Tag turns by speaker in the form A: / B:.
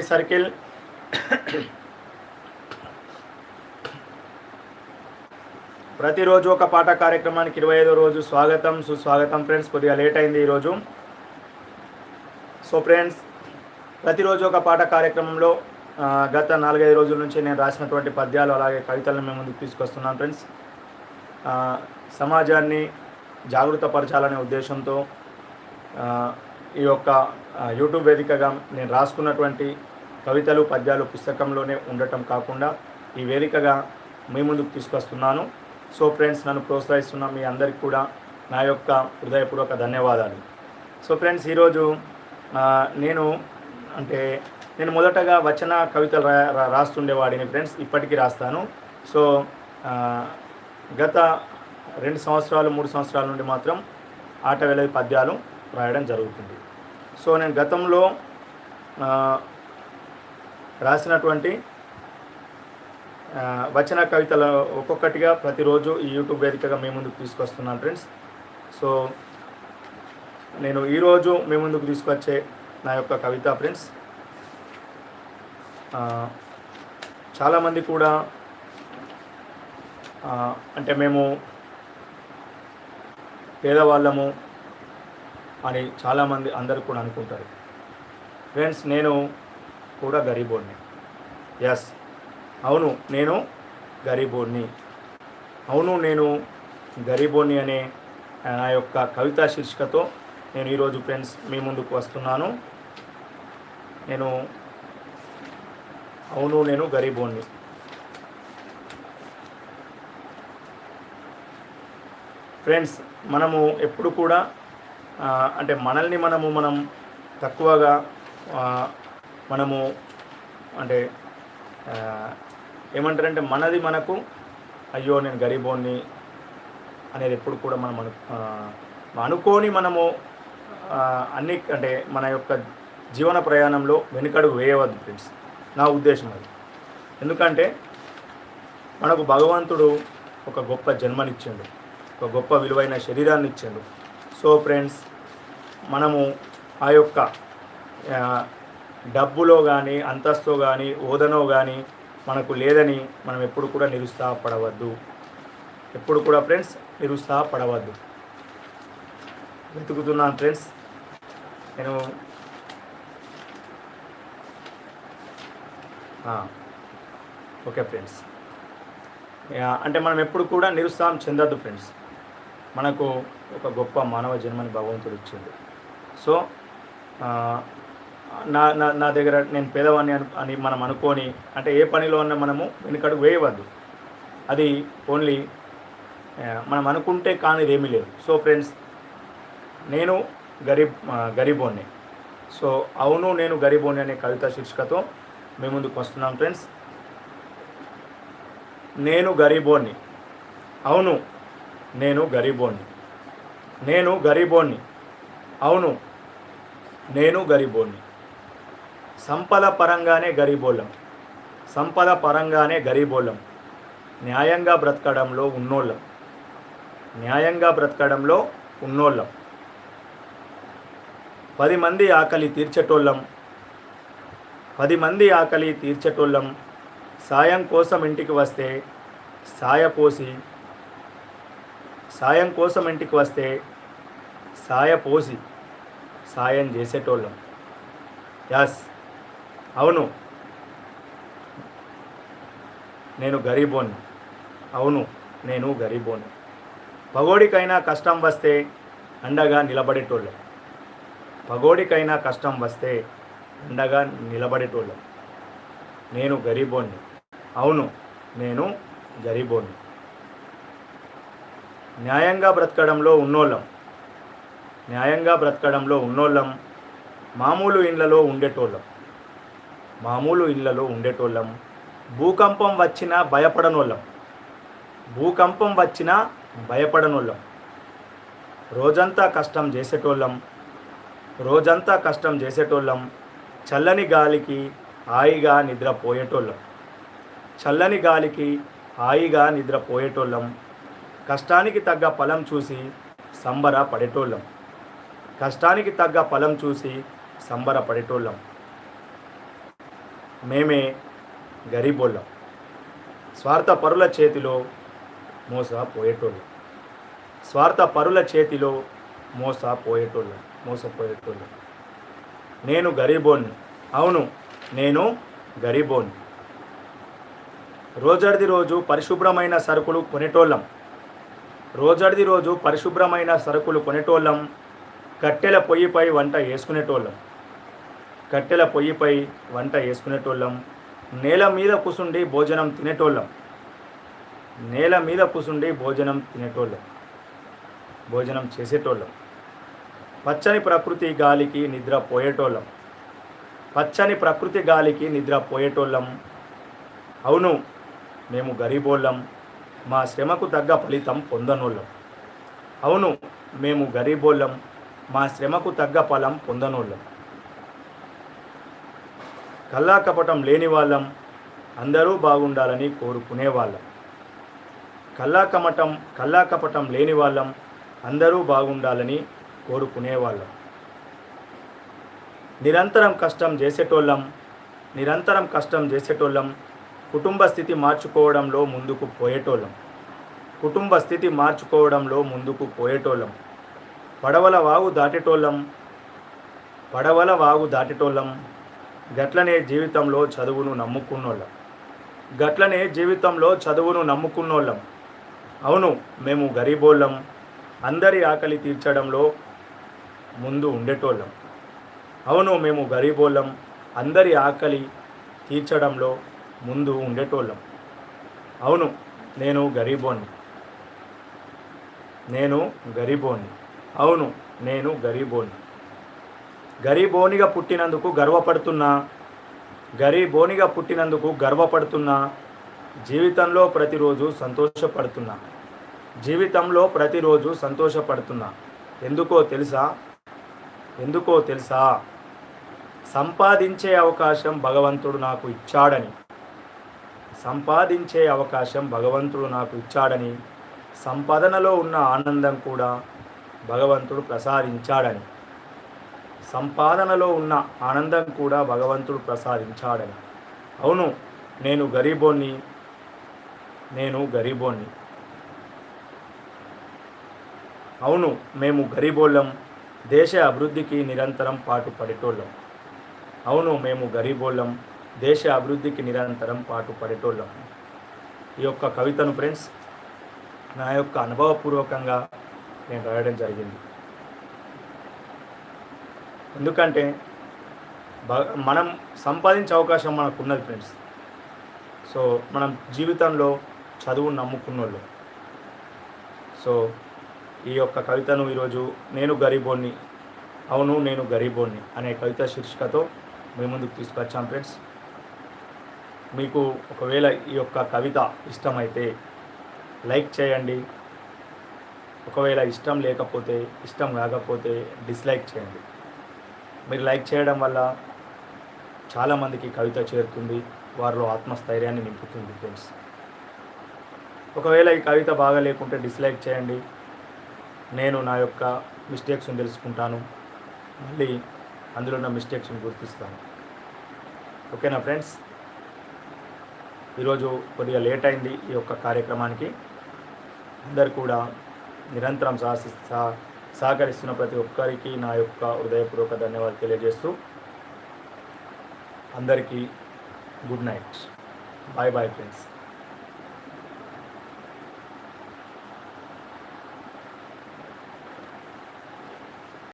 A: Circle ప్రతిరోజు ఒక పాట కార్యక్రమానికి ఇరవై ఐదో రోజు స్వాగతం సుస్వాగతం ఫ్రెండ్స్ కొద్దిగా లేట్ అయింది ఈరోజు. సో ఫ్రెండ్స్ ప్రతిరోజు ఒక పాట కార్యక్రమంలో గత నాలుగైదు రోజుల నుంచి నేను రాసినటువంటి పద్యాలు అలాగే కవితలను మేము ముందుకు తీసుకొస్తున్నాను ఫ్రెండ్స్ సమాజాన్ని జాగృతపరచాలనే ఉద్దేశంతో ఈ యొక్క యూట్యూబ్ వేదికగా నేను రాసుకున్నటువంటి కవితలు పద్యాలు పుస్తకంలోనే ఉండటం కాకుండా ఈ వేదికగా మీ ముందుకు తీసుకొస్తున్నాను. సో ఫ్రెండ్స్ నన్ను ప్రోత్సహిస్తున్న మీ అందరికీ కూడా నా యొక్క హృదయపూర్వక ధన్యవాదాలు. సో ఫ్రెండ్స్ ఈరోజు నేను అంటే నేను మొదటగా వచన కవితలు రా రాస్తుండేవాడిని ఫ్రెండ్స్ ఇప్పటికీ రాస్తాను. సో గత రెండు సంవత్సరాలు మూడు సంవత్సరాల నుండి మాత్రం ఆట వేలది పద్యాలు రాయడం జరుగుతుంది. సో నేను గతంలో రాసినటువంటి వచన కవితలు ఒక్కొక్కటిగా ప్రతిరోజు ఈ యూట్యూబ్ వేదికగా మీ ముందుకు తీసుకొస్తున్నాను ఫ్రెండ్స్. సో నేను ఈరోజు మీ ముందుకు తీసుకొచ్చే నా యొక్క కవిత ఫ్రెండ్స్. చాలామంది కూడా అంటే మేము పేదవాళ్ళము అని చాలామంది అందరూ కూడా అనుకుంటారు. ఫ్రెండ్స్ నేను కూడా గరీబోడిని. ఎస్ అవును నేను గరీబోడిని. అవును నేను గరీబోని అనే నా యొక్క కవితా శీర్షికతో నేను ఈరోజు ఫ్రెండ్స్ మీ ముందుకు వస్తున్నాను. నేను అవును నేను గరీబోని ఫ్రెండ్స్ మనము ఎప్పుడు కూడా అంటే మనల్ని మనము మనం తక్కువగా మనము అంటే ఏమంటారంటే మనది మనకు అయ్యో నేను గరీబోన్ని అనేది ఎప్పుడు కూడా మనం అను అనుకోని మనము అన్ని అంటే మన యొక్క జీవన ప్రయాణంలో వెనుకడుగు వేయవద్దు ఫ్రెండ్స్. నా ఉద్దేశం అది. ఎందుకంటే మనకు భగవంతుడు ఒక గొప్ప జన్మనిచ్చాడు. ఒక గొప్ప విలువైన శరీరాన్ని ఇచ్చాడు సో ఫ్రెండ్స్ మనము ఆ యొక్క డబ్బులో కానీ అంతస్తులో కానీ ఓదనో కానీ మనకు లేదని మనం ఎప్పుడు కూడా నిరుత్సాహపడవద్దు. ఎప్పుడు కూడా ఫ్రెండ్స్ నిరుత్సాహపడవద్దు. వెతుకుతున్నాను ఫ్రెండ్స్ నేను ఓకే ఫ్రెండ్స్. అంటే మనం ఎప్పుడు కూడా నిరుత్సాహం చెందద్దు ఫ్రెండ్స్. మనకు ఒక గొప్ప మానవ జన్మని భగవంతుడు ఇచ్చింది సో నా నా నా దగ్గర నేను పేదవాడిని అని అని మనం అనుకొని అంటే ఏ పనిలో అన్న మనము వెనుకడుగు వేయవద్దు. అది ఓన్లీ మనం అనుకుంటే కానిది ఏమీ లేదు. సో ఫ్రెండ్స్ నేను గరీబ్ గరీబోన్ని సో అవును నేను గరీబోని అనే కవిత శీర్షికతో మీ ముందుకు వస్తున్నాం ఫ్రెండ్స్. నేను గరీబోన్ని అవును నేను గరీబోన్ని నేను గరీబోన్ని అవును నేను గరీబోన్ని సంపద పరంగానే గరీబోళ్ళం. సంపద పరంగానే గరీబోళ్ళం. న్యాయంగా బ్రతకడంలో ఉన్నోళ్ళం. న్యాయంగా బ్రతకడంలో ఉన్నోళ్ళం. పది మంది ఆకలి తీర్చేటోళ్ళం. పది మంది ఆకలి తీర్చేటోళ్ళం. సాయం కోసం ఇంటికి వస్తే సాయపోసి సాయం కోసం ఇంటికి వస్తే సాయపోసి సాయం చేసేటోళ్ళం. యాస్ అవును. నేను గరీబోన్ అవును నేను గరీబోన్ పగోడికైనా కష్టం వస్తే అండగా నిలబడేటోళ్ళం. పగోడికైనా కష్టం వస్తే అండగా నిలబడేటోళ్ళం. నేను గరీబోన్ని. అవును నేను గరీబోన్ని. న్యాయంగా బ్రతకడంలో ఉన్నోళ్ళం. న్యాయంగా బ్రతకడంలో ఉన్నోళ్ళం మామూలు ఇండ్లలో ఉండేటోళ్ళం. మామూలు ఇళ్ళలో ఉండేటోళ్ళం. భూకంపం వచ్చినా భయపడనోళ్ళం. భూకంపం వచ్చినా భయపడనోళ్ళం. రోజంతా కష్టం చేసేటోళ్ళం. రోజంతా కష్టం చేసేటోళ్ళం. చల్లని గాలికి హాయిగా నిద్రపోయేటోళ్ళం. చల్లని గాలికి హాయిగా నిద్రపోయేటోళ్ళం. కష్టానికి తగ్గ ఫలం చూసి సంబర పడేటోళ్ళం కష్టానికి తగ్గ ఫలం చూసి సంబరపడేటోళ్ళం. మేమే గరీబోళ్ళం. స్వార్థ పరుల చేతిలో మోస పోయేటోళ్ళం స్వార్థ పరుల చేతిలో మోస పోయేటోళ్ళం మోసపోయేటోళ్ళం. నేను గరీబోన్ అవును నేను గరీబోన్ రోజడిది రోజు పరిశుభ్రమైన సరుకులు కొనేటోళ్ళం. రోజడిది రోజు పరిశుభ్రమైన సరుకులు కొనేటోళ్ళం. కట్టెల పొయ్యిపై వంట వేసుకునేటోళ్ళం కట్టెల పొయ్యిపై వంట వేసుకునేటోళ్ళం నేల మీద కూసుండి భోజనం తినేటోళ్ళం. నేల మీద కూసుండి భోజనం తినేటోళ్ళం. భోజనం చేసేటోళ్ళం. పచ్చని ప్రకృతి గాలికి నిద్ర పోయేటోళ్ళం. పచ్చని ప్రకృతి గాలికి నిద్ర పోయేటోళ్ళం. అవును మేము గరీబోళ్ళం. మా శ్రమకు తగ్గ ఫలితం పొందనోళ్ళం. అవును మేము గరీబోళ్ళం. మా శ్రమకు తగ్గ ఫలం పొందనోళ్ళం. కల్లా కపటం లేని వాళ్ళం అందరూ బాగుండాలని కోరుకునేవాళ్ళం. కల్లాకమటం కల్లా కమటం కల్లా కపటం లేని వాళ్ళం అందరూ బాగుండాలని కోరుకునేవాళ్ళం. నిరంతరం కష్టం చేసేటోళ్ళం నిరంతరం కష్టం చేసేటోళ్ళం కుటుంబ స్థితి మార్చుకోవడంలో ముందుకు పోయేటోళ్ళం. కుటుంబ స్థితి మార్చుకోవడంలో ముందుకు పోయేటోళ్ళం. పడవల వాగు దాటేటోళ్ళం. పడవల వాగు దాటేటోళ్ళం. గట్లనే జీవితంలో చదువును నమ్ముకున్నోళ్ళం. గట్లనే జీవితంలో చదువును నమ్ముకున్నోళ్ళం. అవును మేము గరీబోళ్ళం. అందరి ఆకలి తీర్చడంలో ముందు ఉండేటోళ్ళం. అవును మేము గరీబోళ్ళం. అందరి ఆకలి తీర్చడంలో ముందు ఉండేటోళ్ళం. అవును నేను గరీబోన్ని నేను గరీబోన్ని అవును నేను గరీబోని. గరీబోనిగా పుట్టినందుకు గర్వపడుతున్నా. గరీబోనిగా పుట్టినందుకు గర్వపడుతున్నా. జీవితంలో ప్రతిరోజు సంతోషపడుతున్నా. జీవితంలో ప్రతిరోజు సంతోషపడుతున్నా. ఎందుకో తెలుసా? ఎందుకో తెలుసా? సంపాదించే అవకాశం భగవంతుడు నాకు ఇచ్చాడని. సంపాదించే అవకాశం భగవంతుడు నాకు ఇచ్చాడని. సంపాదనలో ఉన్న ఆనందం కూడా భగవంతుడు ప్రసాదించాడని. సంపాదనలో ఉన్న ఆనందం కూడా భగవంతుడు ప్రసాదించాడని. అవును నేను గరీబోన్ని నేను గరీబోన్ని అవును మేము గరీబోళ్ళం దేశ అభివృద్ధికి నిరంతరం పాటుపడేటోళ్ళం. అవును మేము గరీబోళ్ళం దేశ అభివృద్ధికి నిరంతరం పాటుపడేటోళ్ళం. ఈ యొక్క కవితను ఫ్రెండ్స్ నా యొక్క అనుభవపూర్వకంగా నేను రాయడం జరిగింది. ఎందుకంటే మనం సంపాదించే అవకాశం మనకు ఉన్నది ఫ్రెండ్స్. సో మనం జీవితంలో చదువును నమ్ముకున్నోళ్ళు. సో ఈ యొక్క కవితను ఈరోజు నేను గరీబోన్ని అవును నేను గరీబోన్ని అనే కవిత శీర్షికతో మీ ముందుకు తీసుకొచ్చాం ఫ్రెండ్స్. మీకు ఒకవేళ ఈ యొక్క కవిత ఇష్టమైతే లైక్ చేయండి ఒకవేళ ఇష్టం లేకపోతే ఇష్టం కాకపోతే డిస్లైక్ చేయండి. మీరు లైక్ చేయడం వల్ల చాలామందికి కవిత చేరుతుంది వారిలో ఆత్మస్థైర్యాన్ని నింపుతుంది ఫ్రెండ్స్ ఒకవేళ ఈ కవిత బాగా లేకుంటే డిస్లైక్ చేయండి. నేను నా యొక్క మిస్టేక్స్ని తెలుసుకుంటాను. మళ్ళీ అందులో ఉన్న మిస్టేక్స్ని గుర్తిస్తాను. ఓకేనా ఫ్రెండ్స్ ఈరోజు కొద్దిగా లేట్ అయింది ఈ యొక్క కార్యక్రమానికి. అందరు కూడా నిరంతరం సహసి సహ- సహకరిస్తున్న ప్రతి ఒక్కరికి నా యొక్క హృదయపూర్వక ధన్యవాదాలు తెలియజేస్తూ అందరికీ good night. Bye bye friends.